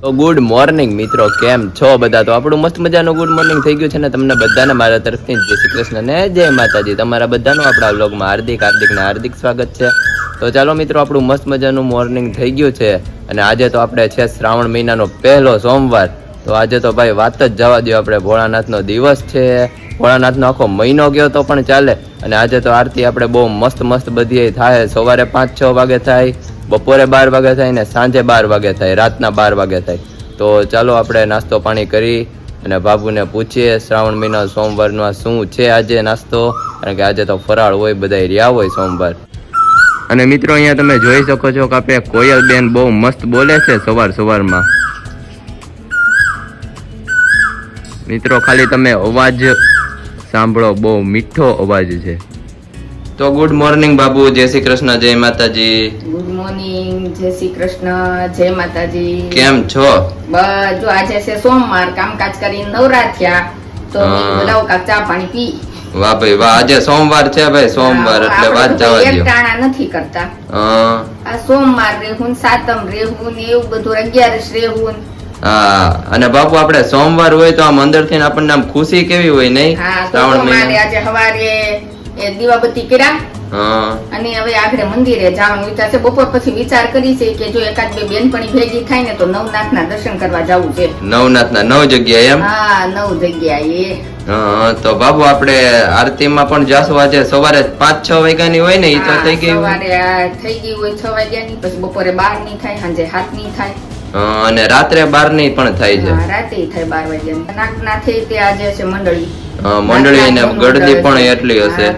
Good morning મિત્રો, કેમ છો બધા? તો આપણું મસ્ત મજાનું ગુડ મોર્નિંગ થઈ ગયું છે ને તમને બધાને મારા તરફથી. જય શ્રી કૃષ્ણ ને જય માતાજી. તમારા બધાનું આપણા વ્લોગમાં હાર્દિક હાર્દિક ને હાર્દિક સ્વાગત છે. તો ચાલો મિત્રો, આપણું મસ્ત મજાનું મોર્નિંગ થઈ ગયું છે. અને આજે તો આપણે છે શ્રાવણ મહિનાનો પહેલો સોમવાર. તો આજે તો ભાઈ વાત જ જવા દો આપણે. ભોળાનાથનો દિવસ છે. ભોળાનાથનો આખો મહિનો ગયો તો પણ ચાલે. અને આજે તો આરતી આપણે બહુ મસ્ત મસ્ત બધી થાય. સવારે પાંચ, છ વાગે થાય. બપોરે બાર વાગે થાય ને સાંજે બાર વાગે થાય, રાતના બાર વાગે થાય. તો ચાલો આપણે નાસ્તો પાણી કરી અને બાબુને પૂછીએ શ્રાવણ મહિના સોમવારનો શું છે આજે નાસ્તો? કારણ કે આજે તો ફરાળ હોય બધા રહ્યા હોય સોમવાર. અને મિત્રો, અહીંયા તમે જોઈ શકો છો કે આપણે કોયલ બેન બહુ મસ્ત બોલે છે સવાર સવારમાં. મિત્રો, ખાલી તમે અવાજ સાંભળો, બહુ મીઠો અવાજ છે. તો ગુડ મોર્નિંગ બાબુ. જય શ્રી કૃષ્ણ જય માતાજી. ગુડ મોર્નિંગ જય શ્રી કૃષ્ણ જય માતાજી. કેમ છો? બસ જો આજે છે સોમવાર કામકાજ કરી નવરા થયા. તો બોલાવો કાંઈક ચા પાણી પી. વાહ ભાઈ વાહ. આજે સોમવાર છે ભાઈ સોમવાર એટલે વાત જવા દો ટાણા નથી કરતા. આ સોમવાર રેહું સાતમ રેહું ને એવું બધું અગિયારસ રેહું. હા. અને બાપુ આપણે સોમવાર હોય તો આમ અંદરથી આપણને આમ ખુશી કેવી હોય નહીં? શ્રાવણ મહિના આજે સવારે એ દીવાબત્તી કર્યા. અને હવે આગળ મંદિરે જવાનું વિચાર છે. બપોર પછી વિચાર કરી છે કે જો એકાદ બે બેનપણી ભેગી થાય ને તો નવનાથના દર્શન કરવા જવું છે. નવનાથ ના નવ જગ્યા એમ? હા નવ જગ્યા એ તો બાબુ આપણે આરતીમાં પણ જાશું. આજે સવારે પાંચ છ વાગ્યાની હોય ને એ તો થઈ ગઈ. સવારે થઈ ગઈ હોય છ વાગ્યાની પછી બપોરે બારની થાય સાંજે સાતની થાય. હા, અને રાત્રે બારની પણ થાય છે. રાતે થાય બાર વાગ્યાની. નાક ના થઈ તે આજે છે મંડળી. મંડળી ને ગળદી પણ એટલી હશે.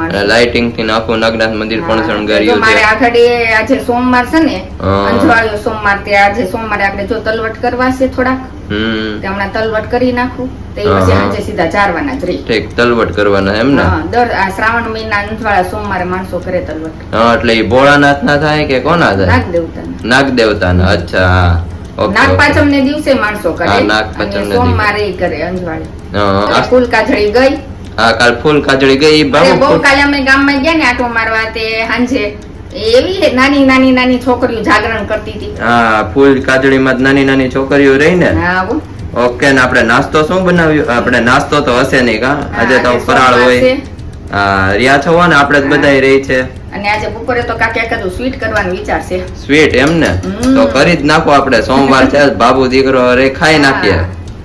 અને. લાઇટિંગથી આખું નાગનાથ મંદિર પણ શણગાર્યું છે. આખડે આજે સોમવાર છે ને હા. સોમવાર તે આજે સોમવારે આપણે જો તલવટ કરવા છે થોડાક હમણાં તલવટ કરી નાખું તે પછી આજે સીધા ચારવાના જ રહી ઠીક તલવટ કરવાના એમ ને? દર આ શ્રાવણ મહિના અંજવાળા સોમવારે માણસો કરે તલવટ હા એટલે એ ભોળાનાથ ના થાય કે કોના થાય? નાગ દેવતા નાગ દેવતાના અચ્છા હા. ઓકે, નાગ ઓકે. પાંચમ ને દિવસે માણસો કરે. હા, નાગ અને સોમવારે કરે અંજવાળે. ફૂલ કાજળી ગઈ. હા કાલ ફૂલ કાજળી ગઈ. બહુ કાલે અમે ગામમાં ગયા ને આટો મારવા તે સાંજે એવી નાની નાની નાની છોકરીઓ જાગરણ કરતી હતી. હા ફૂલ નાની નાની છોકરીઓ રહી ને. ઓકે ને આપણે નાસ્તો શું બનાવ્યું? આપણે નાસ્તો તો હશે નહીં કા? આજે તો ફરાળ હોય. રહ્યા છો ને? આપણે જ બધા રહી છે. અને આજે બપોરે તો કાંઈક એકાદું સ્વીટ કરવાનો વિચાર છે. સ્વીટ એમ ને? તો કરી જ નાખો આપણે. સોમવાર છે બાબુ દીકરો રે ખાઈ નાખીએ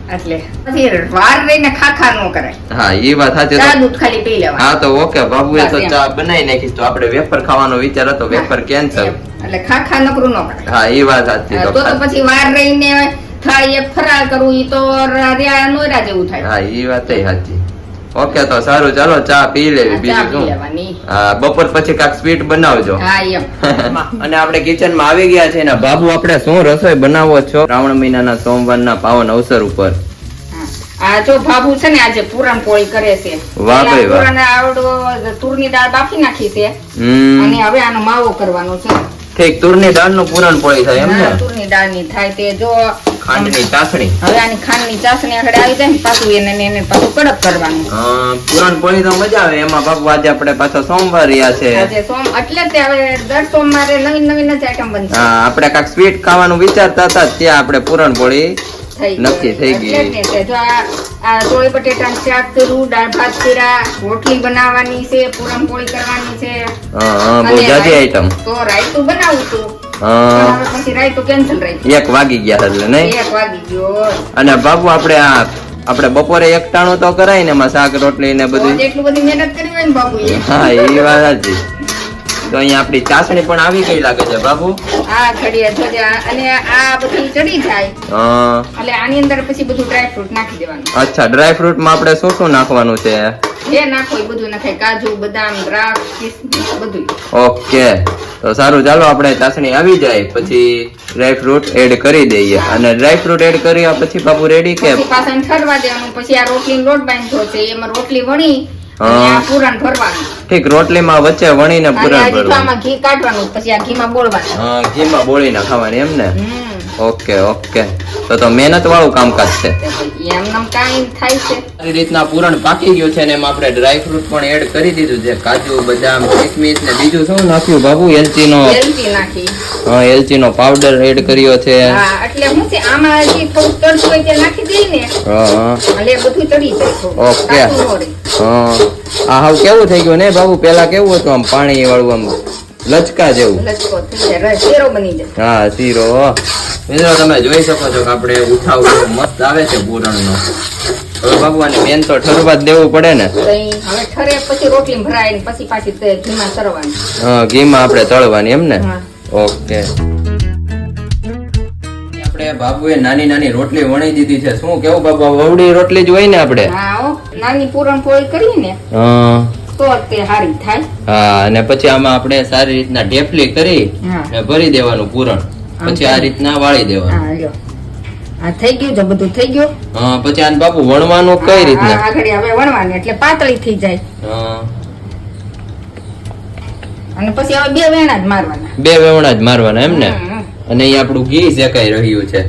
એટલે પછી વાર રહીને ખાખા ન કરાય હા એ વાત સાચી ચા દૂધ ખાલી પી લેવા હા તો ઓકે બાબુએ તો ચા બનાવી નાખી. તો આપણે વેફર ખાવાનો વિચાર હતો. Wafer cancel. એટલે ખાખા નકરું ન કરાય હા એ વાત સાચી તો તો પછી વાર રહીને થાય એક ફરાળ કરવું ઈ તો રહ્યા નોરા જેવું થાય. હા એ વાત સાચી. ઓકે તો સારું ચાલો ચા પી લેવી બીજું શું? હા બપોર પછી કાંઈક સ્વીટ બનાવજો. અને આપણે કિચનમાં આવી ગયા છે ને બાબુ આપણે શું રસોઈ બનાવો છો? શ્રાવણ મહિનાના સોમવારના પાવન અવસર ઉપર. આ જો બાબુ છે ને આજે પૂરણપોળી કરે છે. વાહ ભાઈ વાહ. પૂરણ આવડો તુરની દાળ બાફી નાખી છે. અને હવે આનો માવો કરવાનો છે. ઠીક તુરની દાળનું પૂરણપોળી થાય એમ ને? તુરની દાળની થાય તે જો ખાંડની ચાસણી. હવે આની ખાંડની ચાસણી આગળ આવી જાય ને પાછું એને એને પાછું કડક કરવાનું. પૂરણપોળી તો મજા આવે. એમાં આજે આપણે પાછો સોમવાર રહ્યા છે. આજે સોમ એટલે જ તે હવે દર સોમવારે નવી નવી જ આઈટમ બનશે. હા આપણે કાંઈક સ્વીટ ખાવાનું વિચારતા હતા ત્યાં આપણે પૂરણપોળી પોળી નક્કી થઈ ગઈ. જ આ ચોળી બટેટાનું શાક કર્યું દાળ ભાત કર્યા રોટલી બનાવવાની છે પૂરણપોળી કરવાની છે. હા હા બહુ જાજી આઈટમ તો રાયતું બનાવું છું. એક વાગી ગયા એટલે નહીં? અને બાબુ આપણે આ આપણે બપોરે એકટાણું તો કરાય ને એમાં શાક રોટલી ને બધું? એટલું બધી મહેનત કરી હોય ને બાબુએ. હા એ વાત સાચી. તો અહીંયા આપણી ચાસણી પણ આવી ગઈ લાગે છે બાબુ? આ ઘડીએ જોજે અને આ બધી ચડી જાય. હા. એટલે આની અંદર પછી બધું ડ્રાય ફ્રૂટ નાખી દેવાનું. અચ્છા ડ્રાય ફ્રૂટમાં આપણે શું શું નાખવાનું છે? જે નાખો એ બધું નાખાય કાજુ બદામ દ્રાક્ષ કિસમિસ બધું ઓકે. તો સારું ચાલો આપણે ચાસણી આવી જાય. પછી ડ્રાય ફ્રૂટ એડ કરી દઈએ. અને ડ્રાય ફ્રૂટ એડ કર્યા પછી બાબુ રેડી કે? પછી પાછા ઠરવા દેવાનું. પછી આ રોટલી લોટ બાંધો છે. એમાં રોટલી વણી અને. આ પૂરણ ભરવાનું. ઠીક રોટલીમાં વચ્ચે વણીને પૂરણ ભરવાનું. ઘી કાઢવાનું પછી આ ઘીમાં બોળવાનું. હા ઘીમાં બોળીને ખાવાની એમ ને? Okay okay. તો તો મહેનત વાળું કામકાજ છે. એમનામ કાઈ થાય છે. આ રીતના પૂરણ પાકી ગયું છે ને એમાં આપણે ડ્રાય ફ્રૂટ પણ એડ કરી દીધું છે. કાજુ બદામ કિસમિસ ને બીજું શું નાખ્યું બાબુ? એલચીનો? એલચી નાખી. હા એલચીનો પાવડર એડ કર્યો છે. હા એટલે હું છે આમાં હજી થોડું તળતું હોય તે નાખી દઈ ને. હા હા. એટલે બધું તળી જાય ઓકે. હા. આ હાવ કેવું થઈ ગયું ને બાબુ? પેલા કેવું હતું આમ પાણી વાળું આમ? લચકા જેવું. લચકો થઈ જાય રસ- શેરો બની જાય. હા શીરો મિત્રો તમે જોઈ શકો છો કે આપણે ઉઠાવ મસ્ત આવે છે પૂરણનો. હવે ભગવાન બેન તો ઠરવા દેવું પડે ને. હવે ઠરે પછી રોટલી ભરાય પછી પાછી ઘીમાં સરવાની હા ઘીમાં આપણે તળવાની એમ ને? ઓકે. આપણે બાબુએ નાની નાની રોટલી વણી દીધી છે. શું કેવું બાબુ વવડી રોટલી જ હોય ને આપણે? હા પૂરણ નાની કરી કરીને હા. તો તે હારી થાય. હા અને પછી આમાં આપણે સારી રીતના ઢેફલી કરી. ભરી દેવાનું પૂરણ. પછી આ રીતના વાળી દેવાનું. આ થઈ ગયું છે બધું થઈ ગયું? હા પછી આને બાપુ વણવાનું કઈ રીતના? આગળ હવે વણવાની એટલે પાતળી થઈ જાય. હા. અને પછી હવે બે વેણા જ મારવાના. બે વેણા જ મારવાના એમ ને? અને અહીં આપણું ઘી શેકાઈ રહ્યું છે.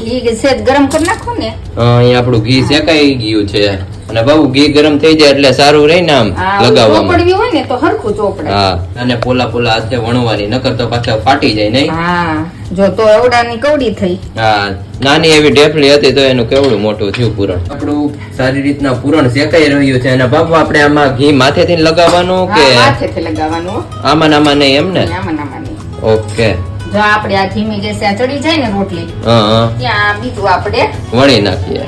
ઘી સેજ ગરમ કરી નાખો ને. હા, અહીં આપણું ઘી શેકાઈ ગયું છે. અને બહુ ઘી ગરમ થઈ જાય એટલે સારું રહે ને આમ લગાવવામાં. ચોપડવી હોય ને તો હરખું ચોપડે. હા અને પોલા પોલા હાથે વણવાની નકર તો પાછા ફાટી જાય નહીં. હા જો તો એવડાની કવડી થઈ. હા નાની એવી ઢેફલી હતી તો એનું કેવડું મોટું થયું પૂરણ. આપણું સારી રીતના પૂરણ શેકાઈ રહ્યું છે અને બાપુ આપણે આમાં ઘી માથેથી લગાવવાનું કે માથેથી લગાવવાનું આમાં નામાં આમાં નહીં એમ ને? આમાં ને આમાં નહીં. ઓકે. જો આપણે આ ધીમી ગેસે આ ચડી જાય ને રોટલી હા હા. ત્યાં બીજું આપણે વણી નાખીએ.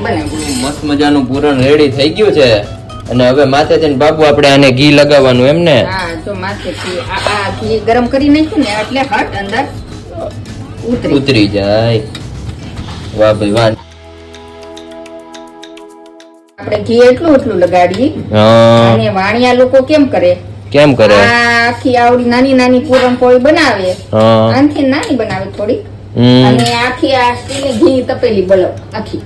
મસ્ત મજાનું પૂરણ રેડી થઈ ગયું છે. અને હવે માથેથી બાબુ આપણે આને ઘી લગાવવાનું એમ ને? હા જો માથે ઘી આ ઘી ગરમ કરી નાખ્યું ને એટલે હટ અંદર ઉતરી ઉતરી જાય. વાહ ભાઈ વાહ. આપણે ઘી એટલું એટલું લગાડીએ. હા. અને વાણિયા લોકો કેમ કરે? કેમ કરે? આખી આવડી નાની નાની પૂરણપોળી બનાવે આનથી નાની બનાવે થોડી. અને આખી આ સ્ટીલની ઘી તપેલી બળો આખી.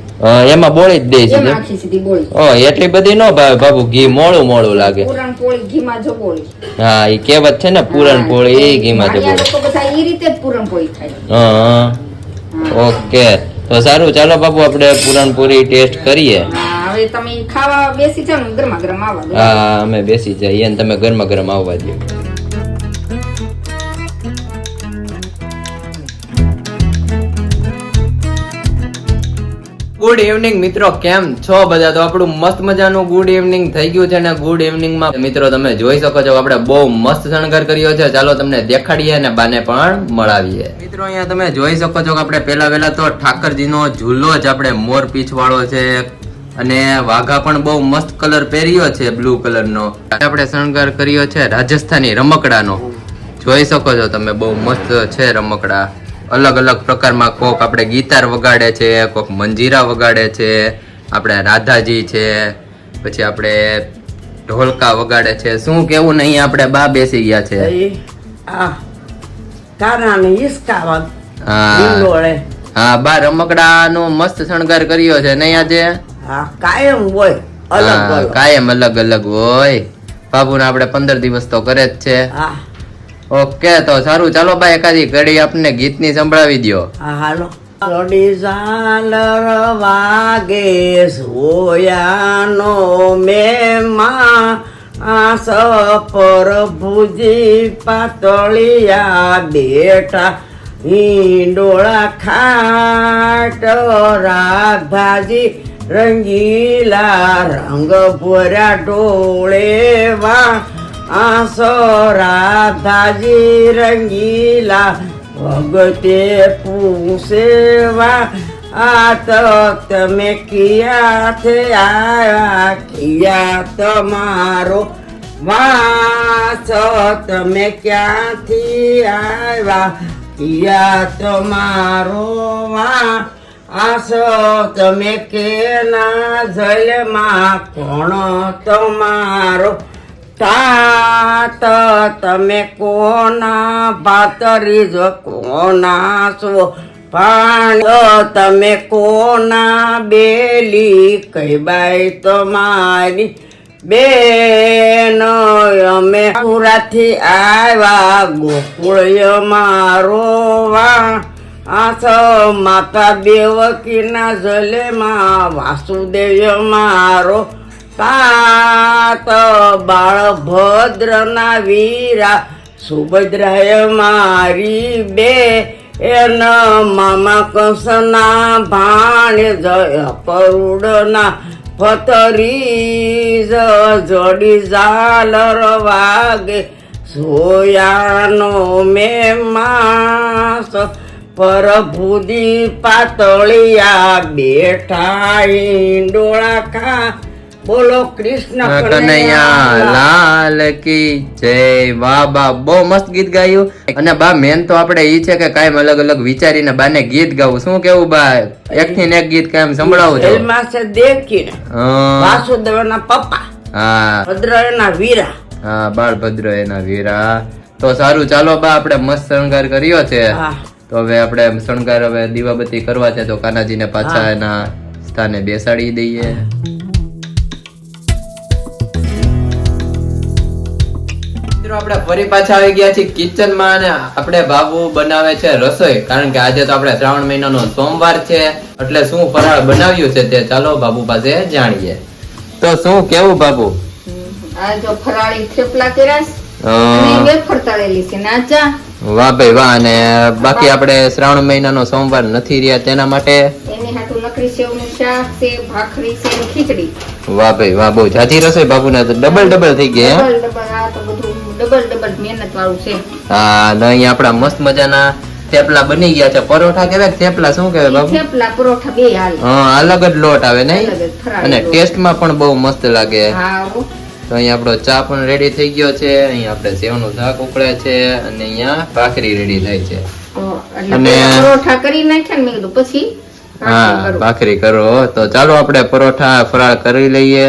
એમાં બોળી જ દે છે આખી સીધી બોળી. ઓ એટલી બધી નો ભાવે બાબુ ઘી મોળું મોળું લાગે. પૂરણપોળી ઘીમાં જો બોળી. હા એ કહેવત છે ને પૂરણ પોળી એ ઘીમાં વાણિયા બોળી. લોકો બધા એ રીતે જ પૂરણપોળી ખાય. હા. ઓકે. તો સારું ચાલો બાપુ આપણે પૂરણપૂરી ટેસ્ટ કરીએ. હા, હવે તમે ખાવા બેસી જાઓ ને ગરમા ગરમ આવવા દો. હા અમે બેસી જઈએ અને તમે ગરમા ગરમ આવવા દો ગુડ ઇવનિંગ મિત્રો. કેમ છો બધા? તો આપણું મસ્ત મજાનું ગુડ ઇવનિંગ થઈ ગયું છે ને ગુડ ઇવનિંગમાં મિત્રો તમે જોઈ શકો છો આપણે બહુ મસ્ત શણગાર કર્યો છે. ચાલો તમને દેખાડીએ અને બાને પણ મળાવીએ. મિત્રો અહીંયા તમે જોઈ શકો છો કે આપણે પહેલા પહેલા તો ઠાકરજીનો ઝૂલો જ આપણે મોર પીછવાળો છે. અને વાઘા પણ બહુ મસ્ત કલર પહેર્યો છે બ્લુ કલરનો આપણે શણગાર કર્યો છે રાજસ્થાની રમકડાનો. જોઈ શકો છો તમે બહુ મસ્ત છે રમકડા. અલગ અલગ પ્રકારમાં કોક આપણે ગીતાર વગાડે છે કોક મંજીરા વગાડે છે આપણે રાધાજી છે પછી આપણે ઢોલકા વગાડે છે. શું કેવું નહીં આપણે બા બેસી ગયા છે? હા. બા રમકડા નો મસ્ત શણગાર કર્યો છે. નહીં આજે? હા કાયમ હોય અલગ અલગ કાયમ અલગ અલગ હોય. બાબુને આપણે પંદર દિવસ તો કરે જ છે. હા. ઓકે તો સારું. ચાલો ભાઈ એકાદી ઘડી આપને ગીતની સંભળાવી દ્યો. હા હાલો. લોડી ઝાલર વાગે સોયાનો મેમાં આસ પર ભુજી પાતળિયા બેઠા હિંડોળા ખાટ રાધાજી રંગીલા રંગ ભર્યા ડોળેવા આસો રાધાજી રંગીલા, ભગતે પૂસેવા આ તો તમે કિયા છે આયા, કિયા તમારો વાસ. તમે ક્યાંથી આવ્યા કિયા તમારો વા આસો તમે કેના જલમાં કોણ તમારો તાત તમે કોના ભાતરી જો કોના છો? પાણ તમે કોના બેલી? કઈ બાઈ તમારી બેન, અમે પુરાથી આવ્યા ગોકુળ મારો વા આસ માતા દેવકીના જલેમાં વાસુદેવ મારો તાત બાળભદ્રના વીરા સુભદ્રાય મારી બે એન મામા કંસના ભાણે જય પરુડના ફતરી જોડી ઝાલર વાગે સોયાનો મેં માસ પરભુદી પાતળિયા બેઠા ડોળા ખા બોલો કૃષ્ણ કનૈયા. લાલ કી જય. બાબા બહુ મસ્ત ગીત ગાયું. અને બા મેન તો આપણે ઈ છે કે કાયમ અલગ અલગ વિચારીને બાને ગીત ગાવું. શું કેવું બા? એક થી એક ગીત કાયમ સંભળાવું છો. જેલમાં છે દેવકી હં. વાસુદેવના પપ્પા. હા. ભદ્રના વીરા. હા બાળભદ્ર એના વીરા. તો સારું ચાલો બા આપણે મસ્ત શણગાર કર્યો છે. હા. તો હવે આપણે શણગાર હવે દીવાબત્તી કરવા છે તો કાનાજીને પાછા એના સ્થાને બેસાડી દઈએ. આપણે ફરી પાછા આવી ગયા છીએ કિચનમાં અને આપણે બાબુ બનાવે છે રસોઈ. કારણ કે આજે તો આપણે શ્રાવણ મહિનાનો સોમવાર છે એટલે શું ફરાળ બનાવ્યું છે તે ચાલો બાબુ પાસે જાણીએ. તો શું કેવું બાબુ આ જો ફરાળી થેપલા કર્યા વાહ ભાઈ વાહ અને બાકી આપણે શ્રાવણ મહિનાનો સોમવાર નથી રહ્યા તેના માટે? વાહ ભાઈ વાહ બહુ જાજી રસોઈ બાબુને તો ડબલ ડબલ થઈ ગયા ડબલ ડબલ મહેનત વાળું છે. હા ને અહીંયા આપણા મસ્ત મજાના થેપલા બની ગયા છે. પરોઠા કેવાય થેપલા શું કહેવાય બાબુ થેપલા પરોઠા બે હાલ. હા અલગ જ લોટ આવે નહીં? અને. ટેસ્ટમાં પણ બહુ મસ્ત લાગે. હો. તો અહીંયા આપણો ચા પણ રેડી થઈ ગયો છે. અહીંયા આપણે સેવનું શાક ઉકળે છે અને અહીંયા ભાખરી રેડી થાય છે. અને- પરોઠા કરી નાખ્યા ને મેં કીધું પછી હા ભાખરી કરો. તો ચાલો આપણે પરોઠા ફરાળ કરી લઈએ.